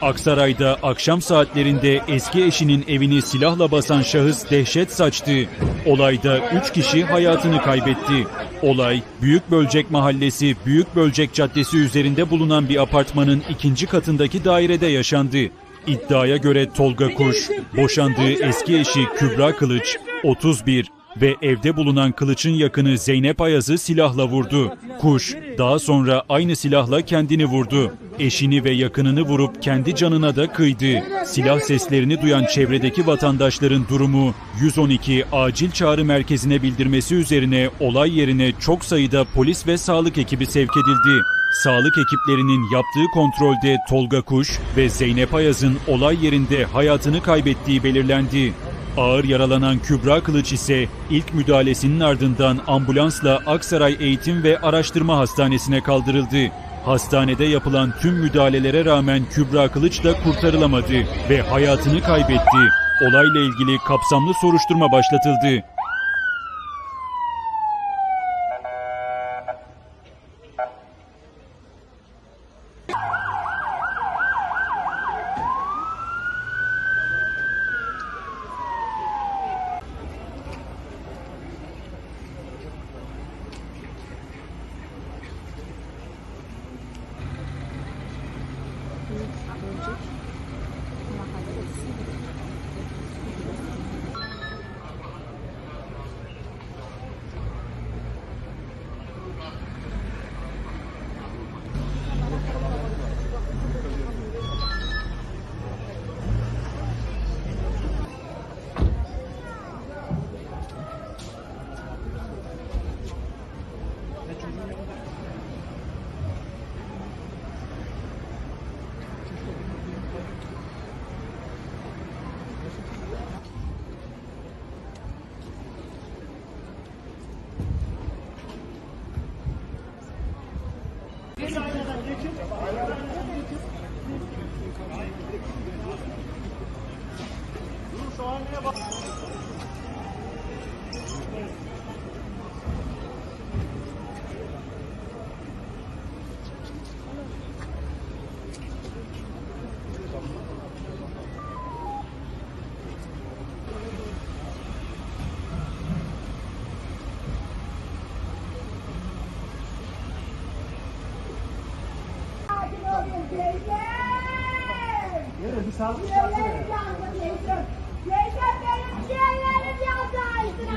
Aksaray'da akşam saatlerinde eski eşinin evini silahla basan şahıs dehşet saçtı. Olayda 3 kişi hayatını kaybetti. Olay Büyükbölcek Mahallesi Büyükbölcek Caddesi üzerinde bulunan bir apartmanın ikinci katındaki dairede yaşandı. İddiaya göre Tolga Kuş, boşandığı eski eşi Kübra Kılıç, 31 ve evde bulunan Kılıç'ın yakını Zeynep Ayaz'ı silahla vurdu. Kuş daha sonra aynı silahla kendini vurdu. Eşini ve yakınını vurup kendi canına da kıydı. Silah seslerini duyan çevredeki vatandaşların durumu 112 acil çağrı merkezine bildirmesi üzerine olay yerine çok sayıda polis ve sağlık ekibi sevk edildi. Sağlık ekiplerinin yaptığı kontrolde Tolga Kuş ve Zeynep Ayaz'ın olay yerinde hayatını kaybettiği belirlendi. Ağır yaralanan Kübra Kılıç ise ilk müdahalesinin ardından ambulansla Aksaray Eğitim ve Araştırma Hastanesi'ne kaldırıldı. Hastanede yapılan tüm müdahalelere rağmen Kübra Kılıç da kurtarılamadı ve hayatını kaybetti. Olayla ilgili kapsamlı soruşturma başlatıldı. 这个，我们还有四个。Teyzem. Teyzem benim ciğerlerim yandı. Aydın ananın